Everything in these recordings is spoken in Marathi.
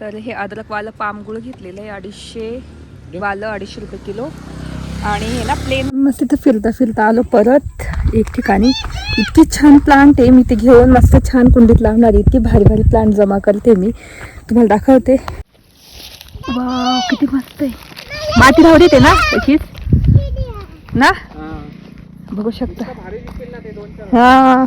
तर हे अद्रकवालं पामगुळ घेतलेलं आहे अडीचशे वालं अडीचशे रुपये किलो. आणि हे ना प्लेन मस्त तिथं फिरता फिरता आलो परत. एक ठिकाणी इतकी छान प्लांट आहे मी ते घेऊन मस्त छान कुंडीत लावणार. इतकी भारी भारी प्लांट जमा करते मी. तुम्हाला दाखवते. वाव किती मस्त आहे. माती राहू देते ना त्याचीच ना? बघू शकता. हा.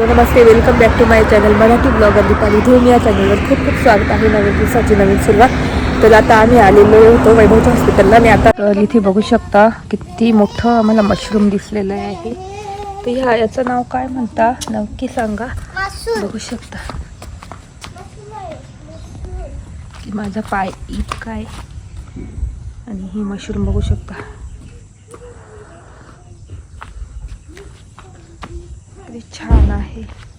Hello Namaste. Welcome back to my channel Marathi blogger Deepali Dhoom या चॅनलवर खूप खूप स्वागत आहे. नवीन दिवसाची नवीन सुरुवात. तर आता आम्ही आलेलो होतो वैभवच्या हॉस्पिटलला आणि आता तर इथे बघू शकता किती मोठं आम्हाला मशरूम दिसलेलं आहे. तर ह्या याचं नाव काय म्हणता? नक्की सांगा. बघू शकता. की माझा पाय इतका काय आणि ही मशरूम बघू शकता किती छान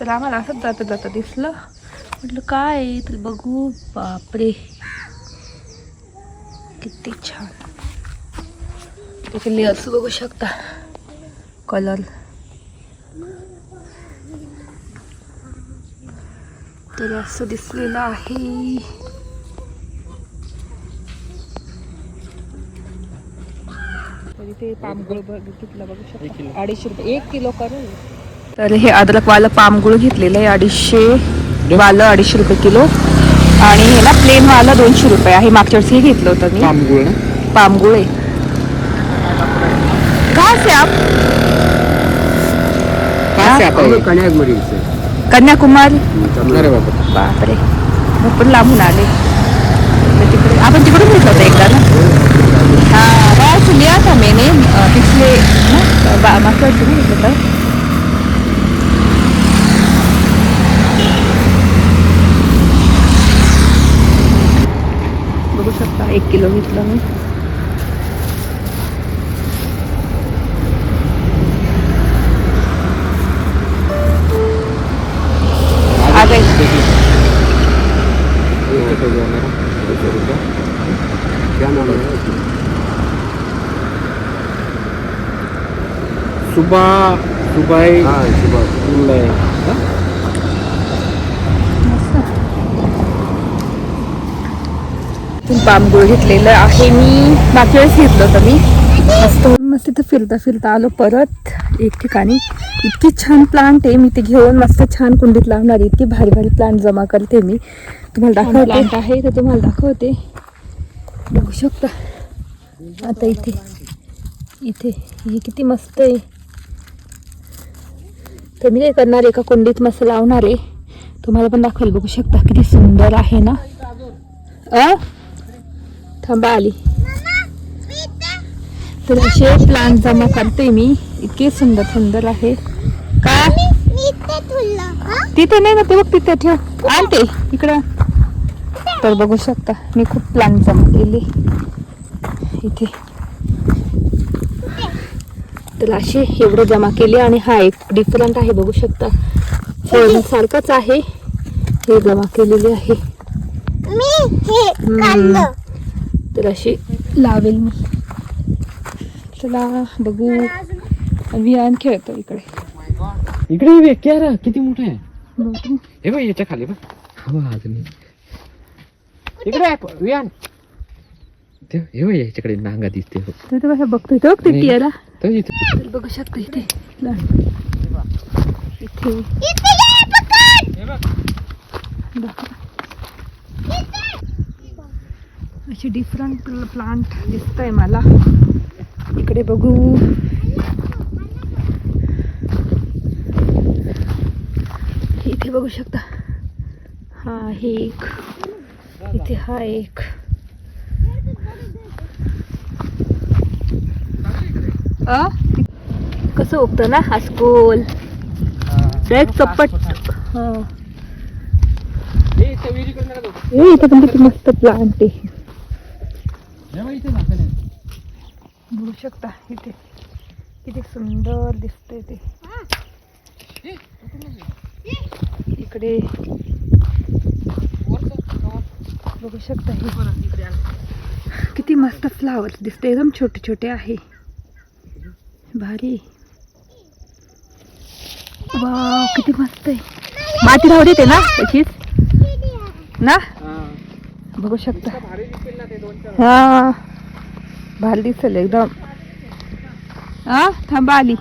तर आम्हाला असंच जाता जाता दिसलं. म्हटलं काय तर बघू. बापरे. किती छान. त्याचे लेअर्स बघू शकता. कलर. तर असं दिसलेलं आहे. तर इथे पामगुळ बघितलं बघू शकता. अडीचशे रुपये. एक किलो करेल तर हे अद्रकवालं पामगुळ घेतलेलं आहे अडीचशे वालं अडीचशे रुपये किलो. आणि हे ना प्लेन वालं दोनशे रुपये आहे. मागच्या वर्षी हे घेतलं होतं मी. पामगुळ पामगुळ आहे. कहाँ से आप? कहाँ से आता है कन्याकुमारी? से कन्याकुमारी बापरे. भरपूर लांबून आले. तिकडे आपण तिकडून घेतलं होतं एकदा ना? हाँ लिया था मैंने अ, पिछले ना बा- मागच्या वर्षी नाही घेतलं होतं बघू शकता एक किलो घेतलं मी आ गए क्या नाम है सुबह सुबह हाँ सुबह पामगुळ घेतलेलं आहे मी. मागच्या वेळेस घेतलं होतं मी. मस्त मस्त तिथं फिरता फिरता आलो परत एक ठिकाणी. इतकी छान प्लांट आहे. मी ते घेऊन मस्त छान कुंडीत लावणार. इतकी भारी भारी प्लांट जमा करते मी. तुम्हाला दाखवते. प्लांट आहे. तर तुम्हाला दाखवते. बघू शकता. आता इथे इथे हे किती मस्त आहे. तर मी काय करणार एका कुंडीत मस्त लावणार आहे. तुम्हाला पण दाखवेल बघू शकता किती सुंदर आहे ना? अ? थांबा आली. तर असे प्लांट जमा करते मी. इतके सुंदर सुंदर आहे. का? तिथे नाही ना ते बघ तिथे ठेव. आणते इकडं. तर बघू शकता मी खूप प्लांट जमा केले. इथे. तर असे एवढे जमा केले आणि हा एक डिफरंट आहे बघू शकता. फळ सारखंच आहे. हे जमा केलेले आहे. तर अशी लावेल मी. चला बघू. विहान खेळतो इकडे. इकडे ये क्या रे किती मोठं आहे. हे बघ याच्या खाली बघ. अजून इकडे आहे प- विहान ते हे बघ याच्याकडे नांगा दिसते हो. तर ते कसं बघतोय तो ते. टियाला तो इथे बघू. शकतो इथे. असे डिफरंट प्लांट दिसत आहे मला. इकडे बघू. इथे बघू शकता. हा हे एक. इथे हा एक. अ? कसं उगतं ना हा स्कूल डायरेक्ट चप्पट. हा. ए, इथे पण किती मस्त प्लांट आहे. बघू शकता इथे. किती सुंदर दिसतंय ते. इकडे. बघू शकता हे. किती मस्त फ्लावर दिसते एकदम छोटे छोटे आहे. भारी. वा किती मस्त आहे. माती राहू देते ना तशीच ना? बघू शकता. हा. भारी दिसेल एकदम. हा थांबा आली.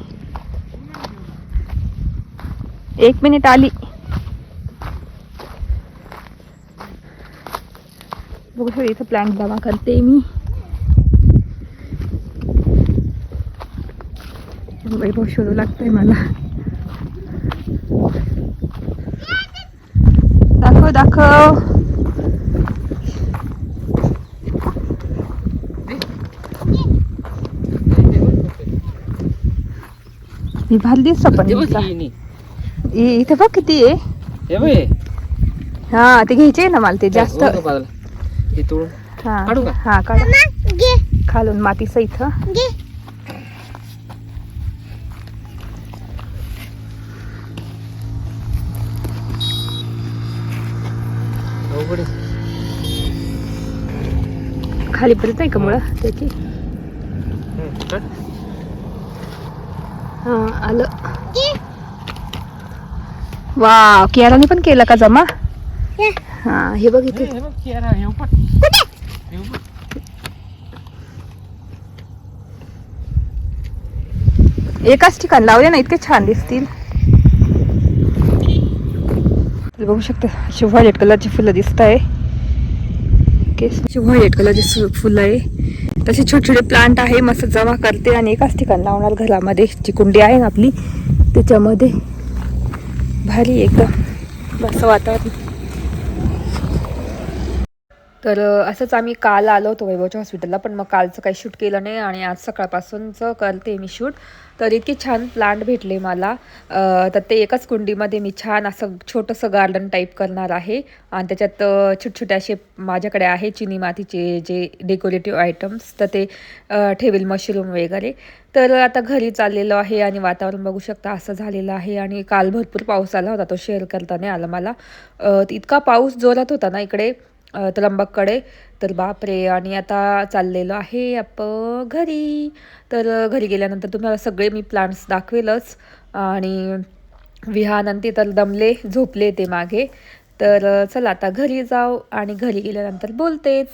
एक मिनिट आली. बघू शकता इथं प्लॅन जमा करते मी. वैभव शोधू लागतंय मला. दाखव दाखव. मी इथला. इ- इथे बघ किती आहे. हे ते घ्यायचे ना मला ते जास्त. हे हा? हा काढा खालून मातीचं इथं. खाली परत नाही का? मुळं त्याची. हा आलं. वा कियाराने पण केलं का जमा? हा. हे बघ इथे. एकाच ठिकाण लावले ना इतके छान दिसतील. तुम्ही बघू शकता अशी व्हायलेट कलरची फुलं दिसत आहे व्हायलेट कलरची कलरचे फुलं आहे. तसे छोटे छोटे प्लांट आहे मस्त जमा करते आणि एकाच ठिकाण लावणार घरामध्ये. जी कुंडी आहे ना आपली त्याच्यामध्ये भारी एकदम मस्त वातावरण. तर असंच आम्ही काल आलो होतो वैभवच्या हॉस्पिटलला पण मग कालचं काही शूट केलं नाही आणि आज सकाळपासूनचं करते मी शूट. तर इतके छान प्लांट भेटले मला. तर ते एकाच कुंडीमध्ये मी छान असं छोटंसं गार्डन टाईप करणार आहे. आणि त्याच्यात छोटछोटे असे माझ्याकडे आहे चिनी मातीचे जे डेकोरेटिव्ह आयटम्स. तर ते ठेवेल मशरूम वगैरे. तर आता घरी चाललेलो आहे आणि वातावरण बघू शकता असं झालेलं आहे. आणि काल भरपूर पाऊस आला होता तो शेअर करता नाही आला मला. इतका पाऊस जोरात होता ना इकडे. त्र्यंबककडे. तर बापरे आणि आता चाललेलो आहे आपण घरी. तर घरी गेल्यानंतर तुम्हाला सगळे मी प्लांट्स दाखवेलच. आणि विहानंती तर दमले झोपले ते मागे. तर चला आता घरी जाऊ आणि घरी गेल्यानंतर बोलतेच.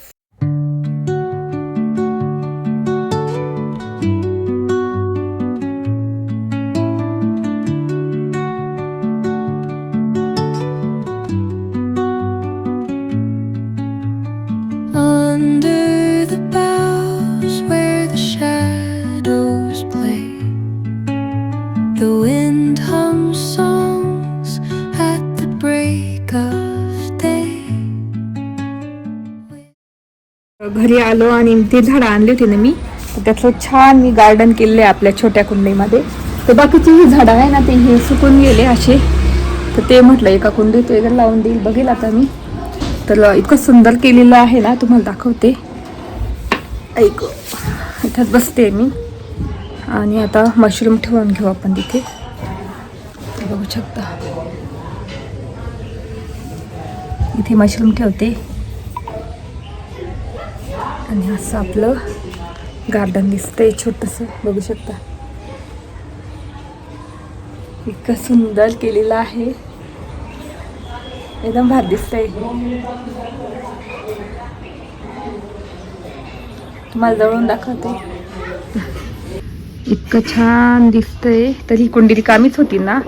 घरी आलो आणि ते झाडं आणली होती ना मी तर त्यातलं छान मी गार्डन केलेलं आहे आपल्या छोट्या कुंडीमध्ये. तर बाकीची ही झाडं आहे ना ते हे सुकून गेले असे. तर ते म्हटलं एका कुंडीत वगैरे लावून देईल. बघेल आता मी. तर इतकं सुंदर केलेलं आहे ना तुम्हाला दाखवते. ऐक. इथं बसते मी. आणि आता मशरूम ठेवून घेऊ आपण तिथे. बघू शकता. इथे मशरूम ठेवते. आणि असं आपलं गार्डन दिसतंय छोटंसं. बघू शकता. इतकं सुंदर केलेलं आहे. एकदम भात दिसतंय. तुम्हाला जवळून दाखवते. इतकं छान दिसतंय. तर ही कुंडी रिकामीच होती ना.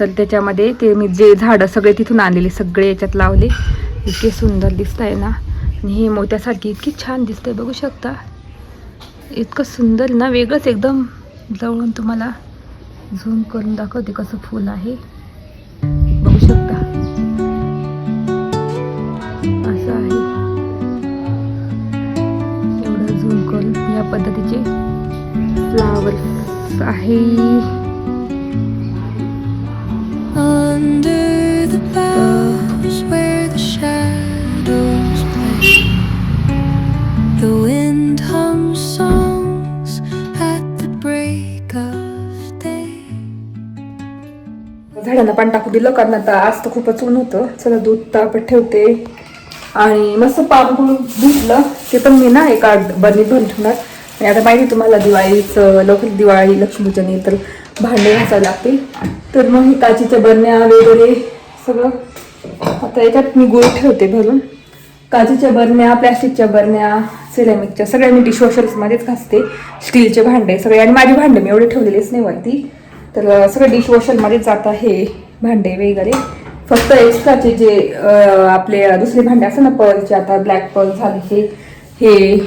तर त्याच्यामध्ये ते मी जे झाडं सगळे तिथून आणलेले सगळे याच्यात लावले. इतके सुंदर दिसत आहे ना. आणि हे मोत्यासारखी इतकी छान दिसते बघू शकता. इतकं सुंदर ना वेगळंच एकदम. जवळून तुम्हाला झूम करून दाखवते कसं फुल आहे. बघू शकता. असं आहे. एवढं झूम करून या पद्धतीचे फ्लावर्स आहे. पाणी टाकू दिलं कारण आता आज तर खूपच ऊन होतं. चला दूध तापत ठेवते. आणि मस्त पापगुळ धुतलं ते पण मी ना एका बरणीत भरून ठेवणार. आणि आता माहिती तुम्हाला दिवाळीचं लवकर दिवाळी लक्ष्मीपूजन येईल तर भांडे घासावे लागतील. तर मग ही काचीच्या बरण्या वगैरे सगळं. आता याच्यात मी गुळ ठेवते भरून. काचेच्या बरण्या प्लॅस्टिकच्या बरण्या सिरेमिकच्या सगळ्या मी डिशवॉशर्समध्येच घासते. स्टीलचे भांडे सगळे. आणि माझे भांडे मी एवढे ठेवलेलेच नाही वरती. तर सगळं डिशवॉशरमध्येच जात आहे भांडे वगैरे. फक्त एक्स्ट्राचे जे आपले दुसरे भांडे असतात ना पर्लचे आता ब्लॅक पर्ल झाले हे हे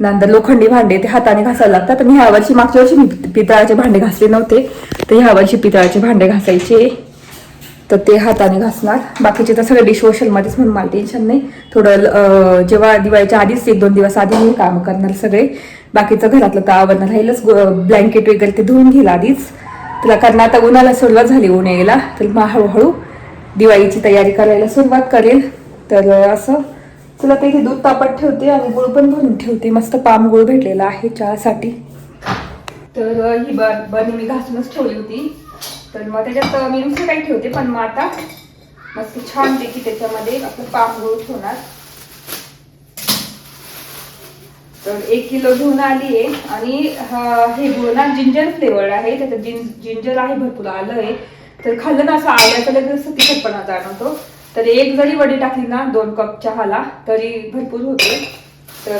नंतर लोखंडी भांडे ते हाताने घासायला लागतात. मी ह्या वर्षी मागच्या वर्षी मी पितळाचे भांडे घासले नव्हते. तर ह्या वर्षी पितळाचे भांडे घासायचे. तर ते हाताने घासणार. बाकीचे तर सगळे डिशवॉशरमध्येच म्हणून मला टेन्शन नाही. थोडं जेव्हा दिवाळीच्या आधीच एक दोन दिवस आधी मी काम करणार सगळे. बाकीचं घरातलं तर आवडणार राहीलच ब्लँकेट वगैरे ते धुवून घेईल आधीच. तुला कारण आता उन्हाला सुरुवात झाली ऊन यायला तर मग हळूहळू दिवाळीची तयारी करायला सुरुवात करेल. तर असं तुला ते इथे दूध तापत ठेवते आणि गुळ पण भरून ठेवते. मस्त पाम गुळ भेटलेला आहे चहासाठी. तर ही बर बरणी मी घासूनच ठेवली होती. तर मग त्याच्यात मी दुसरं काही ठेवते पण मग आता मस्त छानपैकी त्याच्यामध्ये आपलं पाम गुळ ठेवणार. तर एक किलो घेऊन आली आहे आणि हा- हे गुळ ना जिंजर फ्लेवर आहे. त्याच्यात जिं जिंजर आहे भरपूर आलं आहे. तर खाल्लं ना असं आल्याचं लगेच तिखटपणा जाणवतो. तर एक जरी वडी टाकली ना दोन कप चहाला तरी भरपूर होते. तर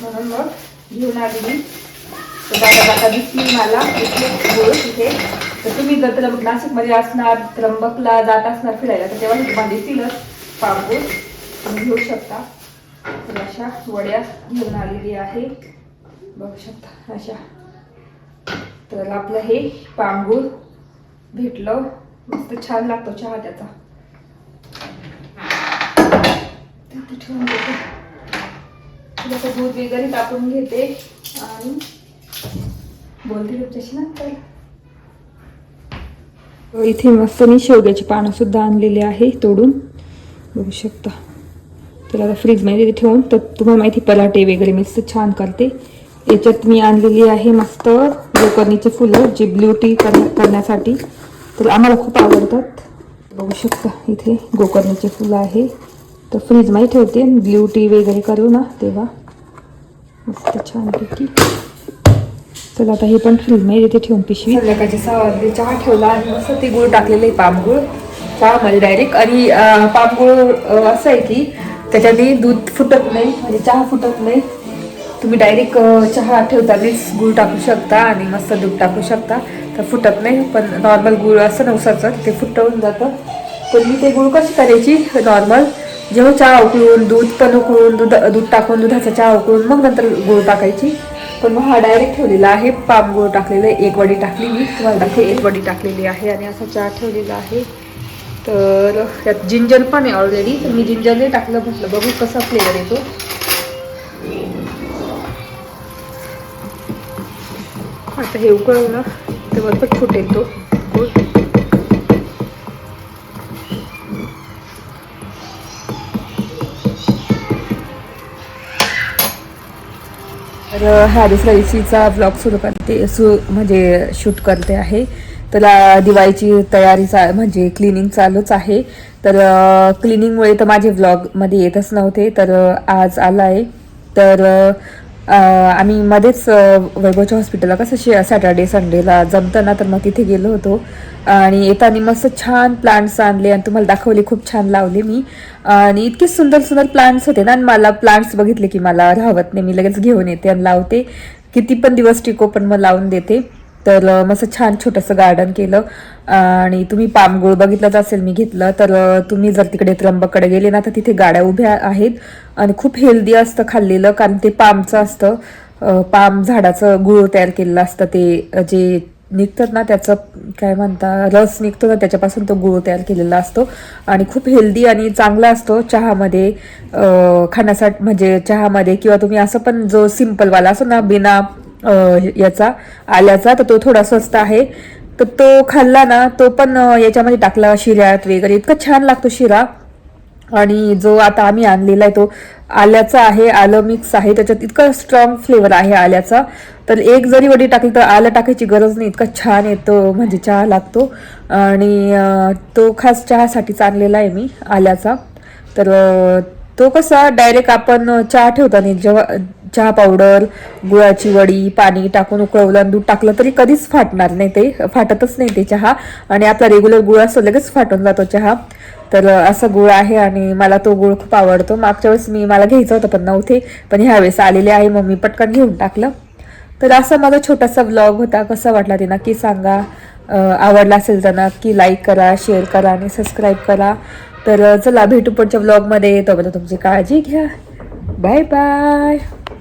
म्हणून मग घेऊन आली मी. तर दादा दादा दिसली मला. इथे गुळ तिथे. तर तुम्ही जर त्र्यंबक नाशिकमध्ये असणार त्र्यंबकला जात असणार फिरायला तर तेव्हा तुम्हाला दिसतीलच पामगुळ तुम्ही घेऊ शकता. अशा वड्या घेऊन आलेली आहे. बघू शकता अशा. तर आपलं हे पांगूळ भेटलं. मस्त छान लागतो चहा त्याचा. ठेवून देते. थोडंसं दूध वगैरे टाकून घेते आणि बोलते तुमच्याशी नंतर. इथे मस्त मी शेवग्याची पानं सुद्धा आणलेली आहे तोडून. बघू शकता. तर आता फ्रीजमध्ये ठेवून तर तुम्हाला माहिती पराठे वगैरे मी छान करते. याच्यात मी आणलेली आहे मस्त गोकर्णीचे फुलं जी ब्ल्यू टी करण्यासाठी. तर आम्हाला खूप आवडतात. बघू शकता इथे गोकर्णीचे फुलं आहे. तर फ्रीजमध्ये ठेवते ब्ल्यू टी वगैरे करू ना तेव्हा. मस्त छानपैकी. चला आता हे पण फ्रीजमध्ये इथे ठेवून पिशवी. संध्याकाळची सहा चहा ठेवला आणि मस्त ते गुळ टाकलेलं आहे पामगुळ चहामध्ये म्हणजे डायरेक्ट आणि पामगुळ असं आहे की त्याच्याने दूध फुटत नाही म्हणजे चहा फुटत नाही. तुम्ही डायरेक्ट चहा ठेवतानाच गुळ टाकू शकता आणि मस्त दूध टाकू शकता. तर फुटत नाही पण नॉर्मल गुळ असं नवसाचं ते फुटवून जातं. पण मी ते गुळ कशी करायची? नॉर्मल जेव्हा चहा उकळून दूध पण उकळून दूध दूध टाकून दुधाचा चहा उकळून मग नंतर गुळ टाकायची. पण मग हा डायरेक्ट ठेवलेला आहे पाम गुळ टाकलेलं आहे एक वडी टाकली मी तुम्हाला दाखवे एक वडी टाकलेली आहे आणि असा चहा ठेवलेला आहे. तर त्यात जिंजर पण आहे ऑलरेडी तर मी जिंजरने टाकलं म्हटलं बघू कसा फ्लेवर येतो. आता हे उकळलं तर बरोबर फुटेल येतो. गुळ तर ह्या दुसऱ्या दिवशीचा ब्लॉग सुरू करते सु म्हणजे शूट करते आहे. तर दिवाळीची तयारी चा म्हणजे क्लिनिंग चालूच आहे. तर क्लिनिंगमुळे तर माझे व्लॉगमध्ये येतच नव्हते. तर आज आला आहे तर आम्ही मध्येच वैभवच्या हॉस्पिटलला कसं शे सॅटर्डे संडेला जमतं ना तर मग तिथे गेलो होतो. आणि येताना मस्त छान प्लांट्स आणले आणि तुम्हाला दाखवले खूप छान लावले मी. आणि इतके सुंदर सुंदर प्लांट्स होते ना. आणि मला प्लांट्स बघितले की मला राहत नाही. मी लगेच घेऊन येते आणि लावते. किती पण दिवस टिको पण मग लावून देते. तर मस्त छान छोटंसं गार्डन केलं. आणि तुम्ही पामगुळ बघितलंच असेल मी घेतलं. तर तुम्ही जर तिकडे त्र्यंबकडे गेले ना तर तिथे गाड्या उभ्या आहेत. आणि खूप हेल्दी असतं खाल्लेलं कारण ते पामचं असतं. पाम झाडाचं गुळ तयार केलेलं असतं. ते जे निघतात ना त्याचं काय म्हणता रस निघतो ना त्याच्यापासून तो गुळ तयार केलेला असतो. आणि खूप हेल्दी आणि चांगला असतो चहामध्ये. खाण्यासाठी म्हणजे चहामध्ये किंवा तुम्ही असं पण जो सिम्पलवाला असतो ना बिना याचा आल्याचा तर तो थोडा स्वस्त आहे. तर तो खाल्ला ना तो पण याच्यामध्ये टाकला शिऱ्यात वगैरे. इतका छान लागतो शिरा. आणि जो आता आम्ही आणलेला आहे तो आल्याचा आहे आलं मिक्स आहे. त्याच्यात इतका स्ट्रॉंग फ्लेवर आहे आल्याचा. तर एक जरी वडी टाकली तर आलं टाकायची गरज नाही. इतका छान येतो म्हणजे चहा लागतो. आणि तो खास चहासाठीच आणलेला आहे मी आल्याचा. तर तो कसा डायरेक्ट आपण चहा ठेवताना जेव्हा चहा पावडर गुळाची वडी पाणी टाकून उकळवलं आणि दूध टाकलं तरी कधीच फाटणार नाही ते. फाटतच नाही ते चहा. आणि आपला रेग्युलर गुळ असतो लगेच फाटून जातो चहा. तर असा गुळ आहे आणि मला तो गुळ खूप आवडतो. मागच्या वेळेस मी मला घ्यायचं होतं पण नव्हते. पण ह्यावेळेस आलेले आहे मग मी पटकन घेऊन टाकलं. तर असा माझा छोटासा ब्लॉग होता. कसा वाटला ते नक्की सांगा. आवडला असेल तर नक्की लाईक करा शेअर करा आणि सबस्क्राईब करा. तर चला भेटू पुढच्या ब्लॉगमध्ये तोपर्यंत तुमची काळजी घ्या. Bye bye